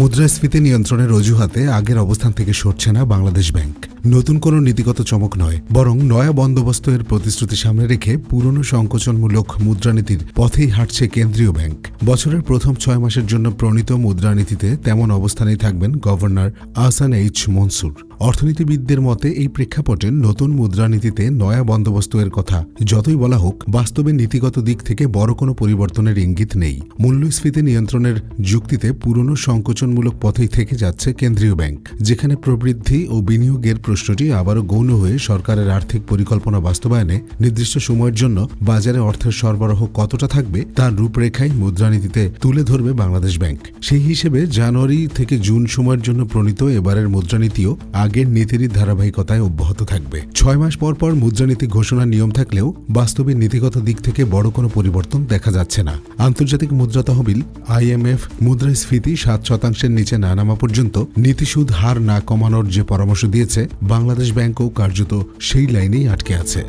মুদ্রাস্ফীতি নিয়ন্ত্রণের অজুহাতে আগের অবস্থান থেকে সরছে না বাংলাদেশ ব্যাংক। নতুন কোনো নীতিগত চমক নয়, বরং নয়া বন্দোবস্ত এর প্রতিশ্রুতি সামনে রেখে পুরনো সংকোচনমূলক মুদ্রানীতির পথেই হাঁটছে কেন্দ্রীয় ব্যাংক। বছরের প্রথম ছয় মাসের জন্য প্রণীত মুদ্রানীতিতে তেমন অবস্থানেই থাকবেন গভর্নর আহসান এইচ মনসুর। অর্থনীতিবিদদের মতে, এই প্রেক্ষাপটে নতুন মুদ্রানীতিতে নয়া বন্দোবস্ত এর কথা। যতই বলা হোক, বাস্তবে নীতিগত দিক থেকে বড় কোনো পরিবর্তনের ইঙ্গিত নেই। মূল্যস্ফীতি নিয়ন্ত্রণের যুক্তিতে পুরনো সংকোচনমূলক পথেই থেকে যাচ্ছে কেন্দ্রীয় ব্যাংক, যেখানে প্রবৃদ্ধি ও বিনিয়োগের প্রশ্নটি আবারও গৌণ হয়ে সরকারের আর্থিক পরিকল্পনা বাস্তবায়নে নির্দিষ্ট সময়ের জন্য বাজারে অর্থের সরবরাহ কতটা থাকবে তার রূপরেখাই মুদ্রানীতিতে তুলে ধরবে বাংলাদেশ ব্যাংক। সেই হিসেবে জানুয়ারি থেকে জুন সময়ের জন্য প্রণীত এবারের মুদ্রানীতিও আগের নীতিরই ধারাবাহিকতায় অব্যাহত থাকবে। ছয় মাস পর পর মুদ্রানীতি ঘোষণার নিয়ম থাকলেও বাস্তবে নীতিগত দিক থেকে বড় কোনো পরিবর্তন দেখা যাচ্ছে না। আন্তর্জাতিক মুদ্রা তহবিল আইএমএফ মুদ্রাস্ফীতি সাত শতাংশের নিচে না নামা পর্যন্ত নীতিসুদ হার না কমানোর যে পরামর্শ দিয়েছে, বাংলাদেশ ব্যাংকও কার্যত সেই লাইনেই আটকে আছে।